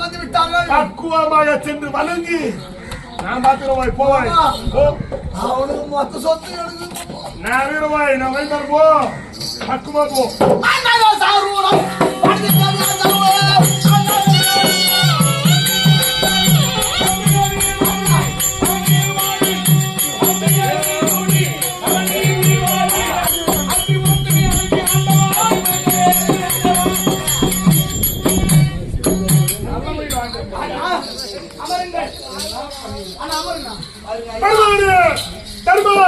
வந்து விட்டார்கள் பக்குவமாக சென்று வணங்கி நான் பார்த்துருவாய் போவாய் அவனுக்கு மொத்த சொத்து நான் வீரவாய் நான் வைத்தார் போ போ அண்ணா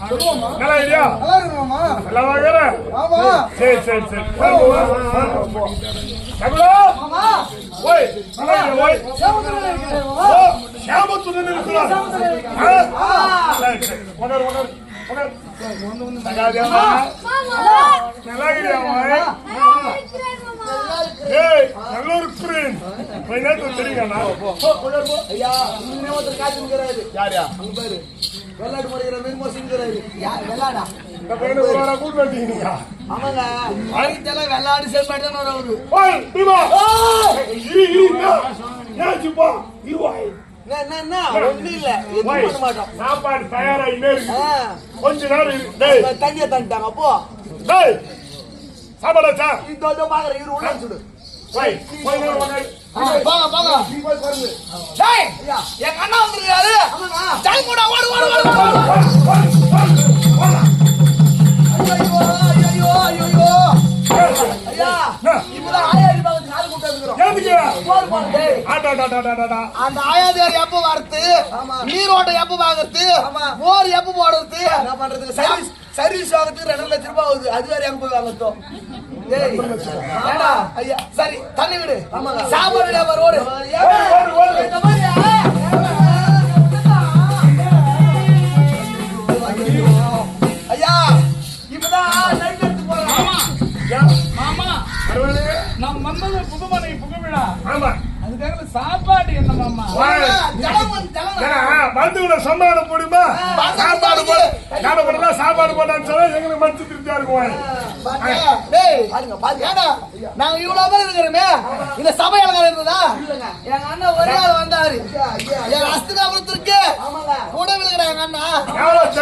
நல்லா வாப்பா நல்லா சரி சரி சரி. தகுலா, ஓய், ஓய். இருக்கிறார். சரி, சரி. உணர், உணர், உணர். ஐயா இன்னும் ஒருத்தர்? அங்க பாரு வெள்ளாடு மடிக்கிற மீன் மோசிங்கிறாரு யார் வெள்ளாடா கூட்டு வந்துட்டீங்களா? ஆமாங்க வயிற்றெல்லாம் வெள்ளாடு செம்பாடு தான் அவரு. இரு, இரு, இரு. ஏச்சுப்பா, இரு, மாட்டோம் சாப்பாடு. ஆ, கொஞ்ச நேரம் இரு. தண்ணியை தந்துட்டாங்க அப்போ? இந்த இதோ பாக்குறேன் இவரு உள்ள சுடு போய். டேய் எங்க அண்ணா வந்திருக்காரு ஜாய் போடா ஓடு ஓடு ஓடு ஐயோ ஐயோ ஐயோ ஐயா. இப்பதான் ஆயாடி பாகத்துக்கு ஆள் கூட்ட இருக்கிறோம் ஏத்துக்கு. போடு போடு டேய். ஆட்டா, ஆட்டா, ஆட்டா, ஆட்டா, ஆட்டா. அந்த ஆயாதியார் எப்ப வரது நீரோட்டம் எப்ப வாங்குறது போர் எப்ப போடுறது? என்ன பண்றதுக்கு சர்வீஸ் சர்வீஸ் வாங்குறதுக்கு ரெண்டு லட்சம் ரூபாய் ஆகுது. அது வேற எங்க போய் சரி தண்ணி விடு. சாப்பாடு வியாபாரம் ஓடு. ஓடு, ஓடு. இந்த. அதுக்காக சாப்பாடு என்ன மாமா? வந்துவிட சம்மானம் போடுமா சாப்பாடு போட. போட்டா சாப்பாடு போட்டான்னு சொன்னா எங்களுக்கு மனசு திருப்தியா இருக்கும்? பாருங்க, நாங்க இவ்வளவு பேர் இருக்கிறோமே. இந்த சபை அலங்காரம் இருந்ததா எங்க அண்ணன் ஒரே ஆள் வந்தாரு. என் அஸ்தினாபுரத்திற்கு கூட விழுகிற எங்க அண்ணா. எவ்வளவு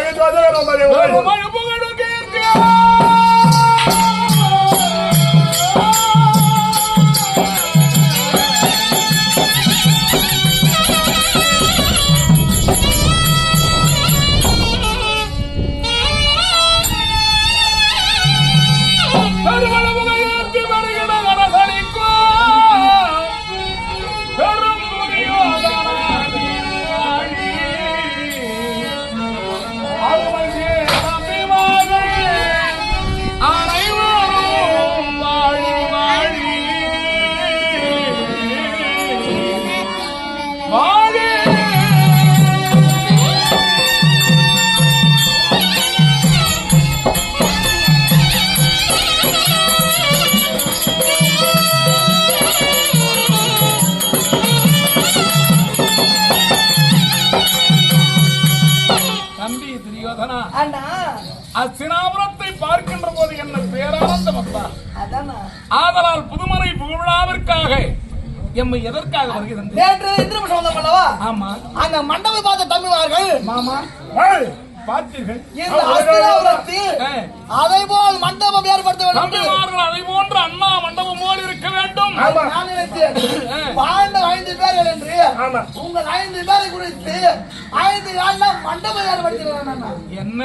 ஆதலால் புதுமனை புகழாவிற்காக எம்மை எதற்காக வருகிறது நேற்று இந்திரம் சொந்தம் அல்லவா ஆமா. அந்த மண்டபம் பார்த்த தம்பிமார்கள் மாமா. பார்த்தீர்கள். இந்த அதை போல் மண்டபம் ஏற்படுத்த வேண்டும். அதை போன்று அண்ணா மண்டபம் போல் இருக்க வேண்டும். நான் நினைத்தேன். வாழ்ந்த ஐந்து பேர்கள் என்று. ஆமா. உங்கள் ஐந்து பேரை குறித்து ஐந்து நாள்ல மண்டபம் ஏற்படுத்தினான் அண்ணா என்ன?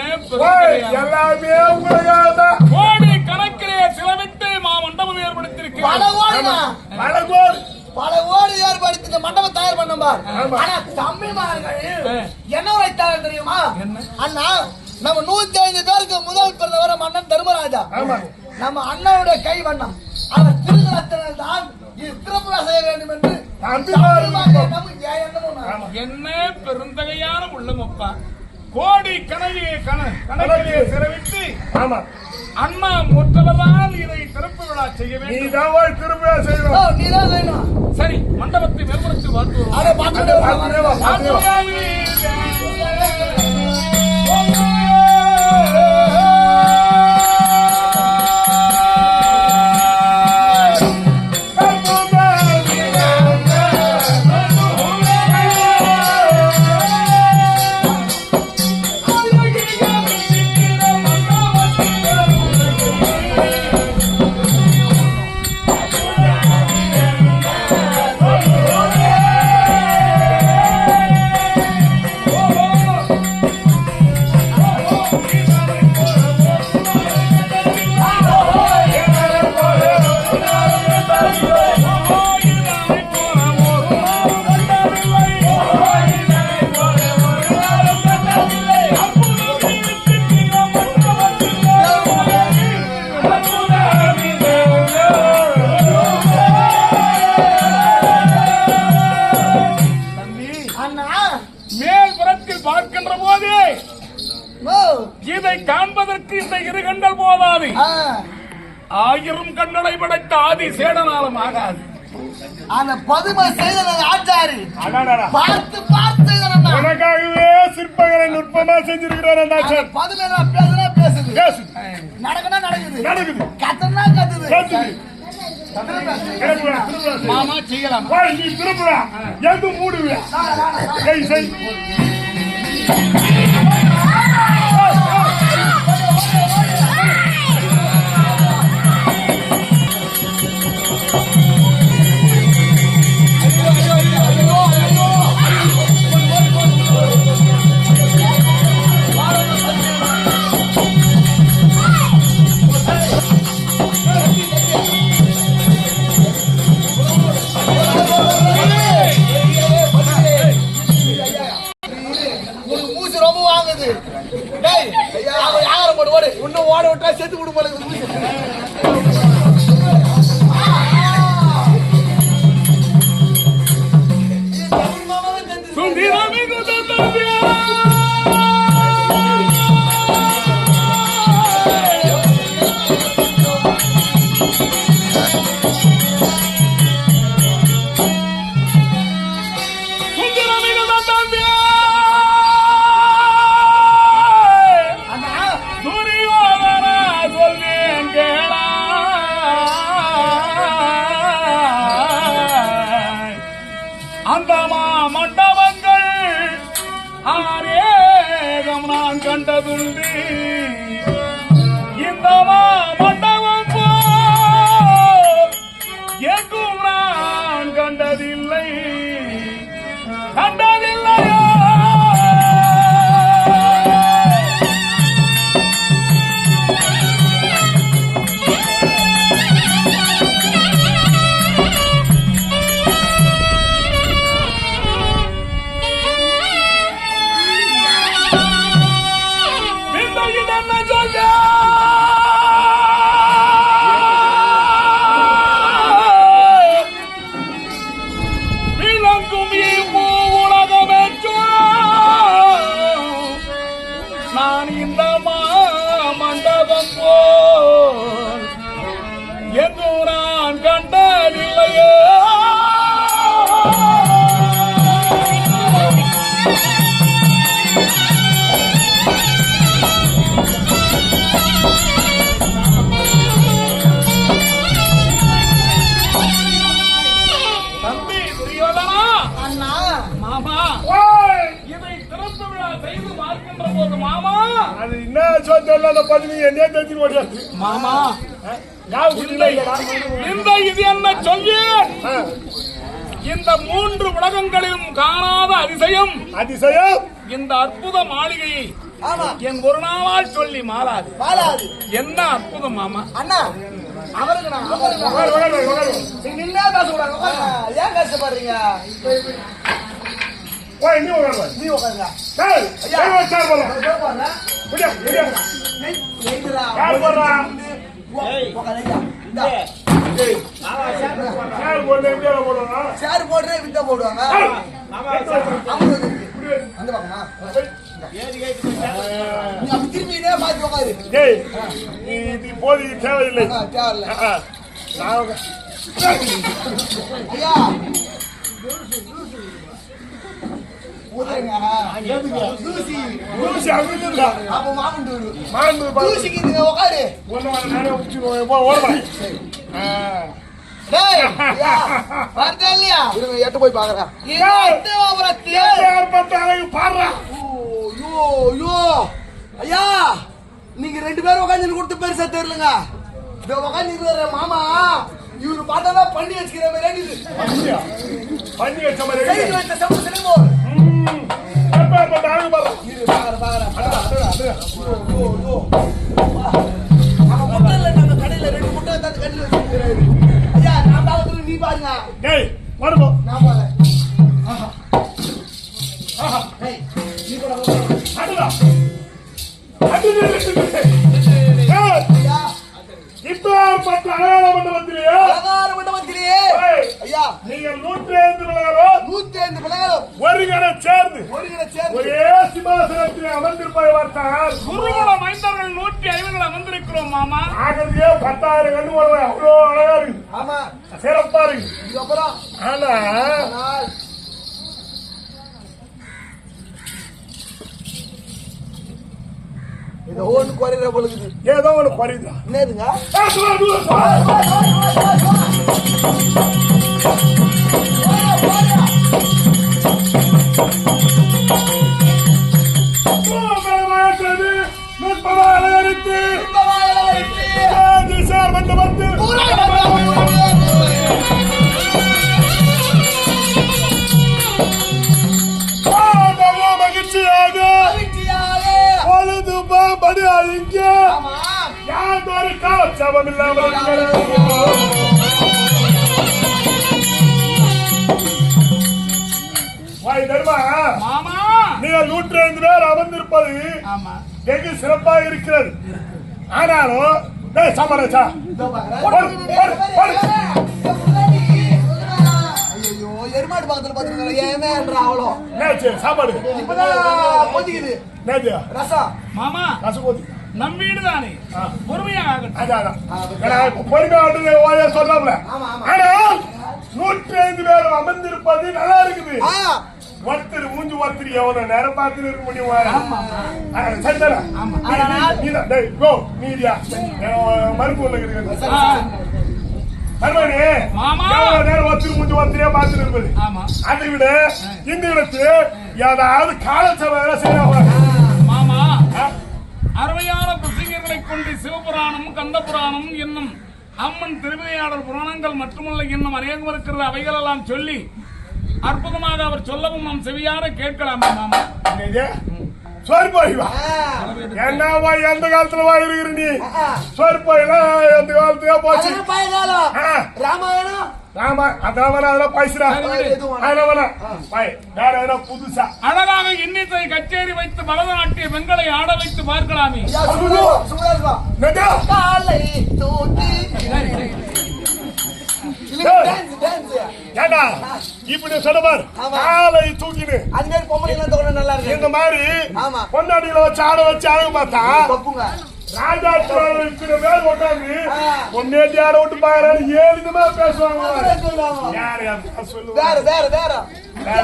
எல்லாமே உங்களுக்காக கோடி கணக்கிலே சிலவிட்டு மா மண்டபம் ஏற்படுத்தி பல ஏற்படுத்தியிருக்கிறேன் ஓடுனா பழகோடு பல ஓடு ஏற்படுத்தி இந்த மண்டபம் தயார் பண்ணோம்பா ஆமா. ஆனா தம்பிமார்கள் ஆ. என்ன வைத்தாங்க தெரியுமா? என்ன? அண்ணா நம்ம நூத்தி ஐந்து பேருக்கு முதல் பிறந்தவர மன்னன் தர்மராஜா. நம்ம அண்ணனுடைய கை வண்ணம் அவர் திருநத்தினால் தான் இது செய்ய வேண்டும் என்று. என்ன பெருந்தகையான உள்ளமப்பா கோடி கனவிலே கண கணக்கிலே சிறவிட்டு ஆமா. அண்ணா முற்றலதான் இதை திறப்பு விழா செய்ய நீ வேண்டும் தான் போய் திரும்பியா ஓ, செய்யணும் நீதான் செய்யணும். சரி மண்டபத்தை மேற்படுத்தி வாழ்த்துவோம். மேல் புறத்தில் பார்க்கின்ற போது ஓ, இதை காண்பதற்கு இந்த இரு கண்கள் போதாது. ஆயிரம் கண்களை படைத்த ஆதி சேடனாலும் ஆகாது. அந்த பதுமை செய்த ஆச்சாரி. பார்த்து பார்த்து உனக்காகவே சிற்பங்களை நுட்பமா செஞ்சிருக்கிறார் நான் பேசுனா பேசுது. பேசு நடக்குனா நடக்குது. நடக்குது. கத்துனா கத்துது. மாமா செய்யலாம். வா, நீ திரும்புடா. எது மூடுவியா செய் செய். என்னையே தெரிஞ்சு ஓடியாச்சு மாமா இந்த இது என்ன சொல்வேன் இந்த மூன்று உலகங்களிலும் காணாத அதிசயம். அதிசயம். இந்த அற்புத மாளிகையை என் ஒரு நாளால் சொல்லி மாறாது. பாலாது என்ன அற்புதம் மாமா? அண்ணா. அவருக்கு நான் பேசக்கூடாது. ஏன் கஷ்டப்படுறீங்க. நீ உட்காருங்க. சேர் போடுறே விட்ட போடுவாங்க. அந்த பக்கமா? நீ அப்படி திரும்பி இதே பார்த்து உட்காரு டேய், நீ இது இப்போதைக்கு தேவையில்லை. தேவையில்ல. ஆ, ஆ. நான் ஐயா. எட்டு போய் பாக்குறேன். பார்த்த பாடுறா. ஐயோ ஐயோ ஐயா நீங்க ரெண்டு பேரும் உட்காந்து கொடுத்து பெருசா தெரியலங்க. இந்த உட்காந்து இருக்கிற மாமா. இவரு பார்த்தாதான் பண்ணி வச்சுக்கிற மாதிரி? பண்ணி வச்ச மாதிரி சைடு இருக்கு. வைத்த செம்பு சிலைமோ ம். யார் பார்த்த அழகு பாடுறா. இரு பாக்குறேன் பாக்குறேன் அடடா, அடடா, அடடா. ஐயோ ஐயோ அவன் முட்டை இல்லை நம்ம கடையில ரெண்டு முட்டை தந்து கடையில் வச்சிருக்கிறாரு ஐயா நான் பார்க்கறது நீ பாருங்க டேய், வாடு போ. நான் பாருங்க ஆஹா. டேய் நீ கூட வா. அடடா. அடடா. டேய், ஐயா இப்ப யார் பார்த்த அழகான மண்டபத்திலேயே அலங்கார மண்டபத்திலேயே ஏய், ஐயா நீங்கள் நூற்றி ஐந்து விளையாடும் நூத்தி ஐந்து பிள்ளைகளும் ஒரு கடை சேர்ந்து ஒரு கிட சேர்ந்து ஒரே சிம்மாசனத்தில் அமர்ந்திருப்பதை பார்த்தால் குருகுல மைந்தர்கள் நூற்றி ஐம்பதுல வந்திருக்கிறோம் மாமா ஆகிறதே பத்தாயிரம் கண்ணு போடுவேன் அவ்வளோ அழகா இருக்கு ஆமா சிறப்பா இருக்கு இதுக்கப்புறம் ஆனா ஆனால் இது ஒன்று குறையிற பொழுது ஏதோ ஒண்ணு குறையுதா என்னதுங்க ஏய், சும்மா காலட்சேபம் இல்லாமல். வாய் தர்மா? மாமா. நீங்கள் நூற்றி ஐந்து பேர் அமர்ந்திருப்பது வெகு சிறப்பாக இருக்கிறது. ஆனாலும் ஐயோ எருமாடு பக்கத்துல பாத்துருக்காங்க ஏமே அவ்வளோ சாப்பாடு. இப்பதான் கொதிக்குது ரசம். மாமா ரசம் கொதி நம் வீடு தானே. பொறுமையாக ஆகட்டும் அதான் அதான். ஏன்னா, இப்ப பொறுமையா ஆட்டுங்க, ஓயா சொல்றாப்ல. ஆமா, ஆமா. ஆனால் நூற்றி ஐந்து பேர் அமர்ந்திருப்பது நல்லா இருக்குது ஆ ஒருத்தர் மூஞ்சி ஒருத்தர் எவ்வளவு நேரம் பார்த்து இருக்க முடியும் சரிதானே? நீ- நீதான். டேய், go, நீதியா? ஆ, மருமகனே. எவ்வளவு நேரம் ஒருத்தர் மூஞ்சி ஒருத்தரையே பார்த்துட்டு இருப்பது? ஆமா அதை விட இந்த இடத்துல ஏதாவது காலசபை செய்யறாங்க மாமா அருமையான பிரசங்கர்களை கொண்டு சிவபுராணம் கந்த புராணம் என்னும் அம்மன் திருவிளையாடல் புராணங்கள் மட்டுமல்ல இன்னும் அநேகம் இருக்கிறது அவைகளெல்லாம் சொல்லி அற்புதமாக அவர் சொல்லவும் நாம் செவியார கேட்கலாமா மாமா? சோறு போய் வா. ஆ. என்னவா எந்த காலத்துல வா இருக்கிற நீ? போயெல்லாம் எந்த காலத்துலயே போச்சு. ராமாயணம். ஆமா அதான் அதெல்லாம் பேசுறா பாய். வேற எதனா புதுசா? அழகாக இன்னிசை கச்சேரி வைத்து பரதநாட்டிய பெண்களை ஆட வைத்து பார்க்கலாமே? காலை தூக்கி. ஏண்டா? இப்படி பாரு ஆமா. காலை தூக்கிடு அது மாதிரி பொம்பளை எல்லாம் தோணு நல்லா இந்த இருக்கு மாதிரி ஆமா. பொன்னாடிகளை வச்சு ஆட வச்சு பார்த்தா தப்புங்க ராஜா இருக்கிற பேர் உட்காந்து. பொன்னேட்டி ஆட விட்டு பாக்குறாரு. ஏழு விதமா பேசுவாங்க அப்படியே சொல்லுவாங்க. யார் யார் சொல்லுவாங்க? வேற வேற வேற.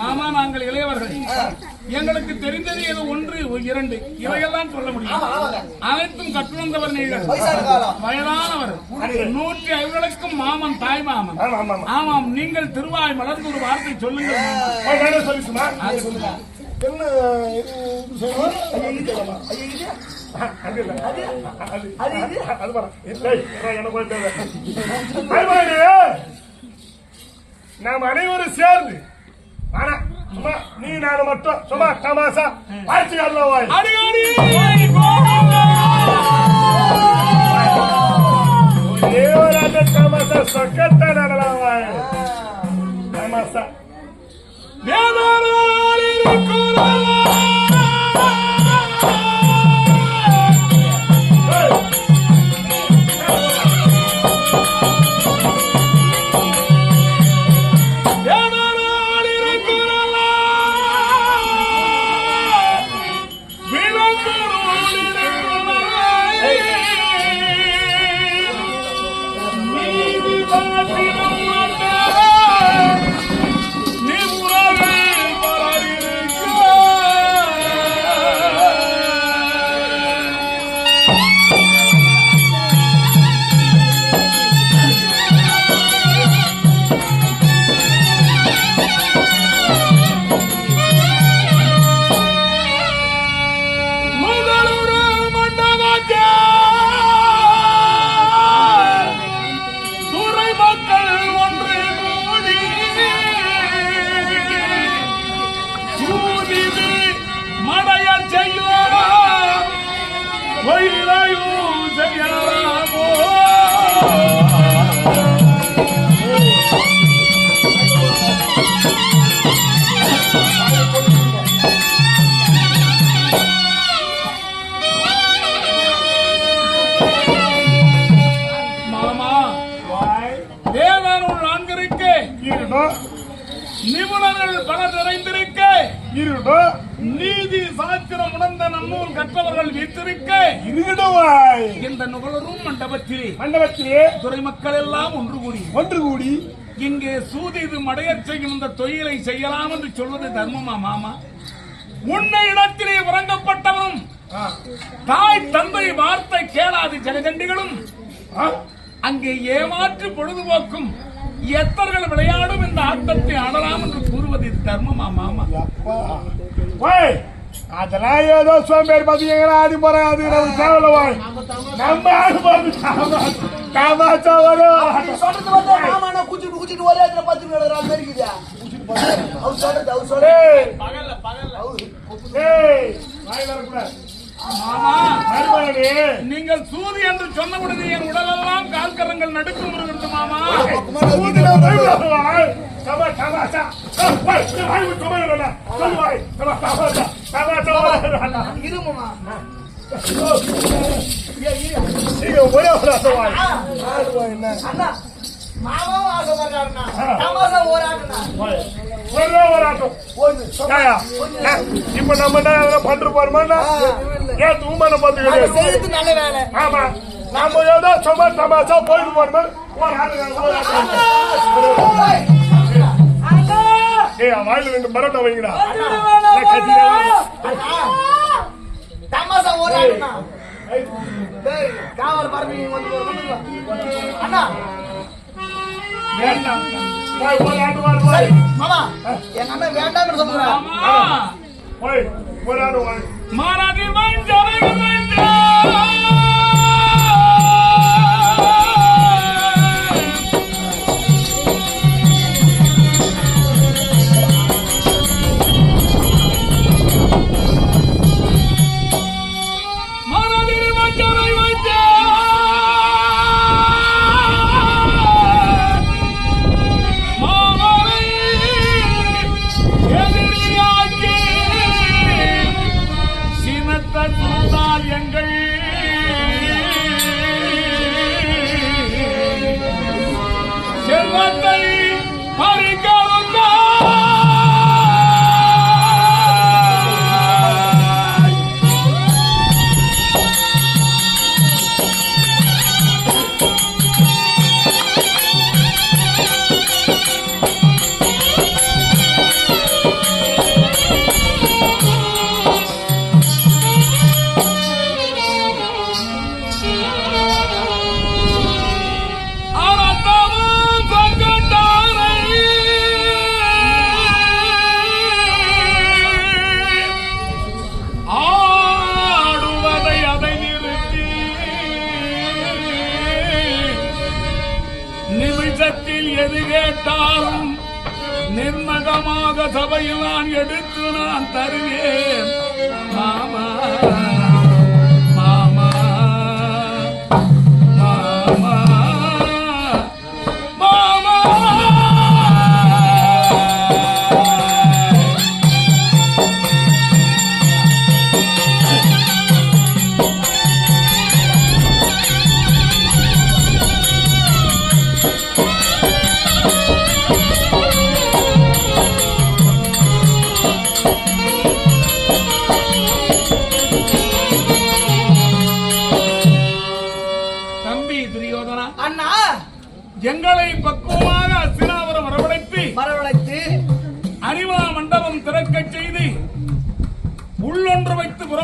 மாமா நாங்கள் இளையவர்கள். எங்களுக்கு தெரிந்தது ஏதோ ஒன்று இரண்டு. இவையெல்லாம் சொல்ல முடியும். அனைத்தும் கற்றுவந்தவர் நீங்கள் வயதானவர். நூற்றி ஐவர்களுக்கும் மாமன் தாய் மாமன் ஆமா ஆமா ஆமா. ஆமாம் நீங்கள் திருவாய் மலர்ந்து ஒரு வார்த்தை சொல்லுங்கள். நாம் அனைவரும் சேர்ந்து ஆனா சும்மா நீ நான் மட்டும் சும்மா தமாசா வாழ்த்து காட்டலாம் வாய் அடி, அடி, கோவிந்தா! சொக்கட்ட சொக்கட்ட நடலாம் ஆமா சார் வேதாளால் நிபுணர்கள் பல நிறைந்திருக்க. நீதி சாஸ்திரம் உணர்ந்த நன்னூல் கற்றவர்கள் வீற்றிருக்க. இருக்கட்டும் வாய். இந்த நுகலரும் மண்டபத்திலே. மண்டபத்திலே. துறை மக்கள் எல்லாம் ஒன்று கூடி. ஒன்று கூடி. இங்கே சூதிது மடையச் செய்யும் இந்த தொழிலை செய்யலாம் என்று சொல்வது தர்மமா மாமா? உன்னை இடத்திலே உறங்கப்பட்டவனும் தாய் தந்தை வார்த்தை கேளாது ஜனகண்டிகளும். அங்கே ஏமாற்று பொழுதுபோக்கும் எத்தர்கள் விளையாடும் இந்த ஆட்டத்தை ஆடலாம் என்று கூறுவது இது தர்மமா மாமா? அதெல்லாம் ஏதோ சோம்பேறி பாத்தீங்கன்னா ஆடி போறேன் அது நமக்கு தேவையில்ல வாய் நம்ம ஆடு போறது காமாச்சா வரும் சொல்றது வந்து மாமா குச்சிட்டு குச்சிட்டு ஒரே இடத்துல பத்து நடக்கிற மாதிரி இருக்குதா. அவர் சொல்றது அவர் சொல்றது. ஏய், பகல்ல பகல்ல. ஏய், வாய் வரக்கூடாது. நீங்கள் சூதி என்று சொன்னவுடனே என் உடலெல்லாம் கால்கரங்கள் நடுக்கும் வருகிறது மாமா. நீங்க ஒரே ஒரு ஆசை வாய். ஆடு வாய் என்ன? அண்ணா மாமாவும் ஆசைப்படுறாருண்ணா தமாசா ஒரு ஏ, இப்ப நம்ம என்ன பண்ணிட்டு போறோமா ஏன் தூமான செய்யறது நல்ல வேலை. ஆமா. நாம ஏதோ சும்மா தமாசா போயிட்டு ஆடு ஏய் வாயில ரெண்டு வைங்கடா. தமாசா காவல். அண்ணா. வேண்டாம். மாமா எங்க அண்ணன் வேண்டாம்னு சொல்லுறான் மாறாதி மஞ்சள் மனதில்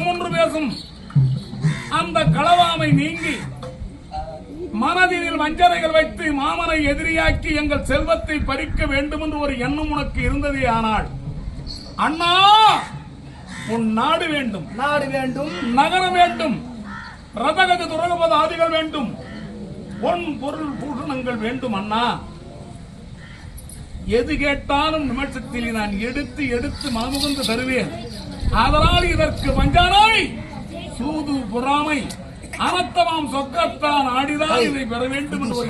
புறமொன்று பேசும். அந்த களவாமை நீங்கி மனதில் வஞ்சனைகள் வைத்து மாமனை எதிரியாக்கி எங்கள் செல்வத்தை பறிக்க வேண்டும் என்று ஒரு எண்ணம் உனக்கு இருந்ததே ஆனால் அண்ணா உன் நாடு வேண்டும். நாடு வேண்டும். நகரம் வேண்டும். ரதகஜ துரகபத ஆதிகள் வேண்டும். பொன் பொருள் பூஷணங்கள் வேண்டும் அண்ணா. எது கேட்டாலும் நிமிஷத்தில் நான் எடுத்து எடுத்து மனமுகந்து தருவேன். அதனால் இதற்கு வஞ்சானாய் சூது பொறாமை. அனத்தமாம் சொக்கத்தான் ஆடிதான் இதை பெற வேண்டும் என்று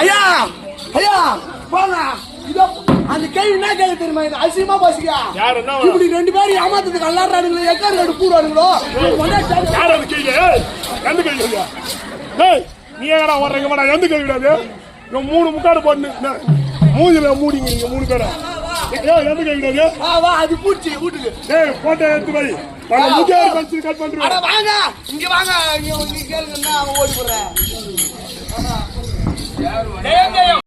ஐயா ஐயா போனா அந்த கேள்வி என்ன கேள்வி தெரியுமா? இது அசிங்கமா பாசிக்கா யாரு என்ன இப்படி ரெண்டு பேரும் ஏமாத்ததுக்கு அல்லாடுறானுங்களோ எக்காரு கட்டு கூடுவானுங்களோ யார் கேள்வி? ஏய், எந்த கேள்வி? ஏய், நீ ஏடா வர்றீங்க மாடா எந்த கேள்வி கிடையாது இவன் மூணு முக்காடு என்ன, மூஞ்சில மூடிங்க நீங்க மூணு பேரை. ஏய், எந்த கேள்வி கிடையாது வா வா அது பூச்சி வீட்டுக்கு. ஏய் போட்டோ எடுத்து வை. நாங்க முக்கிய கட் அட வாங்க. இங்க வாங்க. ஓடி ஜெயம் ஜெயம்